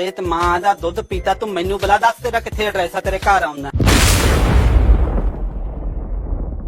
ਤੇ ਤੇ ਮਾਂ ਦਾ ਦੁੱਧ ਪੀਤਾ, ਤੂੰ ਮੈਨੂੰ ਬੁਲਾ, ਦੱਸ ਤੇਰਾ ਕਿੱਥੇ ਐਡਰੈਸ ਆ, ਤੇਰੇ ਘਰ ਆਉਣਾ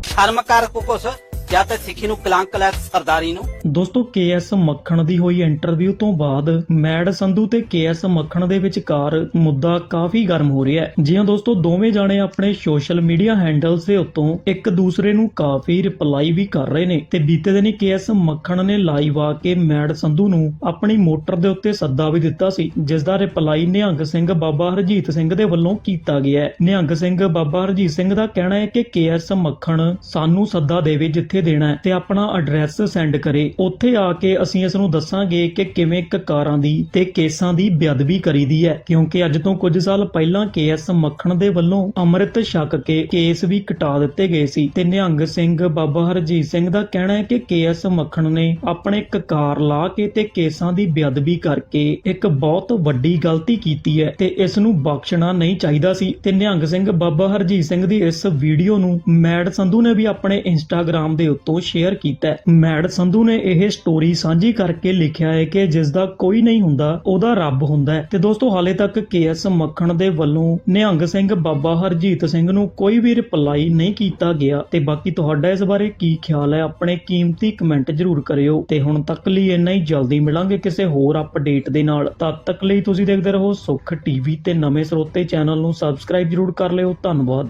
ਸ਼ਰਮ ਕਰ ਕੋ ਕੁਛ ਜਾਂ ਤੇ ਸਿੱਖੀ ਨੂੰ ਕਲੰਕ ਲੈ ਸਰਦਾਰੀ ਨੂੰ? ਦੋਸਤੋ, ਕੇਐਸ ਮੱਖਣ ਦੀ ਹੋਈ ਇੰਟਰਵਿਊ ਤੋਂ ਬਾਅਦ ਮੈਡ ਸੰਧੂ ਤੇ ਕੇਐਸ ਮੱਖਣ ਦੇ ਵਿਚਕਾਰ ਮੁੱਦਾ ਕਾਫੀ ਗਰਮ ਹੋ ਰਿਹਾ ਹੈ। ਜਿਹਾਂ ਦੋਸਤੋ, ਦੋਵੇਂ ਜਾਣੇ ਆਪਣੇ ਸੋਸ਼ਲ ਮੀਡੀਆ ਹੈਂਡਲਸ ਦੇ ਉੱਤੋਂ ਇੱਕ ਦੂਸਰੇ ਨੂੰ ਕਾਫੀ ਰਿਪਲਾਈ ਵੀ ਕਰ ਰਹੇ ਨੇ ਤੇ ਬੀਤੇ ਦਿਨੀ ਕੇਐਸ ਮੱਖਣ ਨੇ ਲਾਈਵ ਆ ਕੇ ਮੈਡ ਸੰਧੂ ਨੂੰ ਆਪਣੀ ਮੋਟਰ ਦੇ ਉੱਤੇ ਸੱਦਾ ਵੀ ਦਿੱਤਾ ਸੀ, ਜਿਸ ਦਾ ਰਿਪਲਾਈ ਨਿਹੰਗ ਸਿੰਘ ਬਾਬਾ ਹਰਜੀਤ ਸਿੰਘ ਦੇ ਵੱਲੋਂ ਕੀਤਾ ਗਿਆ ਹੈ। ਨਿਹੰਗ ਸਿੰਘ ਬਾਬਾ ਹਰਜੀਤ ਸਿੰਘ ਦਾ ਕਹਿਣਾ ਹੈ ਕਿ ਕੇਐਸ ਮੱਖਣ ਸਾਨੂੰ ਸੱਦਾ ਦੇਵੇ ਜਿੱਥੇ ਦੇਣਾ ਤੇ ਆਪਣਾ ਐਡਰੈਸ ਸੈਂਡ ਕਰੇ। ਉੱਥੇ ਆ ਕੇ ਅਸੀਂ ਇਸ ਨੂੰ ਦੱਸਾਂਗੇ ਕਿ ਕਿਵੇਂ ਕਕਾਰਾਂ ਦੀ ਤੇ ਕੇਸਾਂ ਦੀ ਬੇਅਦਬੀ ਕਰੀਦੀ ਹੈ। ਕਿਉਂਕਿ ਅੱਜ ਤੋਂ ਕੁਝ ਸਾਲ ਪਹਿਲਾਂ ਕੇਐਸ ਮੱਖਣ ਦੇ ਵੱਲੋਂ ਅੰਮ੍ਰਿਤ ਛਕ ਕੇ ਕੇਸ ਵੀ ਕਟਾ ਦਿੱਤੇ ਗਏ ਸੀ। ਤੇ ਨਿਹੰਗ ਸਿੰਘ, ਬਾਬਾ ਹਰਜੀਤ ਸਿੰਘ ਦਾ ਕਹਿਣਾ ਹੈ ਕਿ ਕੇਐਸ ਮੱਖਣ ਨੇ ਆਪਣੇ ਕਕਾਰ ਲਾ ਕੇ ਤੇ ਕੇਸਾਂ ਦੀ ਬੇਅਦਬੀ ਕਰਕੇ ਇੱਕ ਬਹੁਤ ਵੱਡੀ ਗਲਤੀ ਕੀਤੀ ਹੈ ਤੇ ਇਸ ਨੂੰ ਬਖਸ਼ਣਾ ਨਹੀਂ ਚਾਹੀਦਾ ਸੀ। ਤੇ ਨਿਹੰਗ ਸਿੰਘ, ਬਾਬਾ ਹਰਜੀਤ ਸਿੰਘ ਦੀ ਇਸ ਵੀਡੀਓ ਨੂੰ ਮੈਡ ਸੰਧੂ ਨੇ ਵੀ ਆਪਣੇ ਇੰਸਟਾਗ੍ਰam ਦੇ ਉੱਤੋਂ ਸ਼ੇਅਰ ਕੀਤਾ ਮੈਡ ਸੰਧੂ ਨੇ ਇਹ ਸਟੋਰੀ ਸਾਂਝੀ ਕਰਕੇ ਲਿਖਿਆ ਹੈ ਕਿ ਜਿਸ ਦਾ ਕੋਈ ਨਹੀਂ ਹੁੰਦਾ, ਉਹਦਾ ਰੱਬ ਹੁੰਦਾ ਹੈ। ਤੇ ਦੋਸਤੋ, ਹਾਲੇ ਤੱਕ ਕੇਐਸ ਮੱਖਣ ਦੇ ਵੱਲੋਂ ਨਿਹੰਗ ਸਿੰਘ ਬਾਬਾ ਹਰਜੀਤ ਸਿੰਘ ਨੂੰ ਕੋਈ ਵੀ ਰਿਪਲਾਈ ਨਹੀਂ ਕੀਤਾ ਗਿਆ। ਤੇ ਬਾਕੀ ਤੁਹਾਡਾ ਇਸ ਬਾਰੇ ਕੀ ਖਿਆਲ ਹੈ, ਆਪਣੇ ਕੀਮਤੀ ਕਮੈਂਟ ਜ਼ਰੂਰ ਕਰਿਓ। ਤੇ ਹੁਣ ਤੱਕ ਲਈ ਇੰਨਾ ਹੀ, ਜਲਦੀ ਮਿਲਾਂਗੇ ਕਿਸੇ ਹੋਰ ਅਪਡੇਟ ਦੇ ਨਾਲ। ਤਦ ਤੱਕ ਲਈ ਤੁਸੀਂ ਦੇਖਦੇ ਰਹੋ ਸੁਖ ਟੀਵੀ ਤੇ ਨਵੇਂ ਸਰੋਤੇ ਚੈਨਲ ਨੂੰ ਸਬਸਕ੍ਰਾਈਬ ਜ਼ਰੂਰ ਕਰ ਲਿਓ। ਧੰਨਵਾਦ।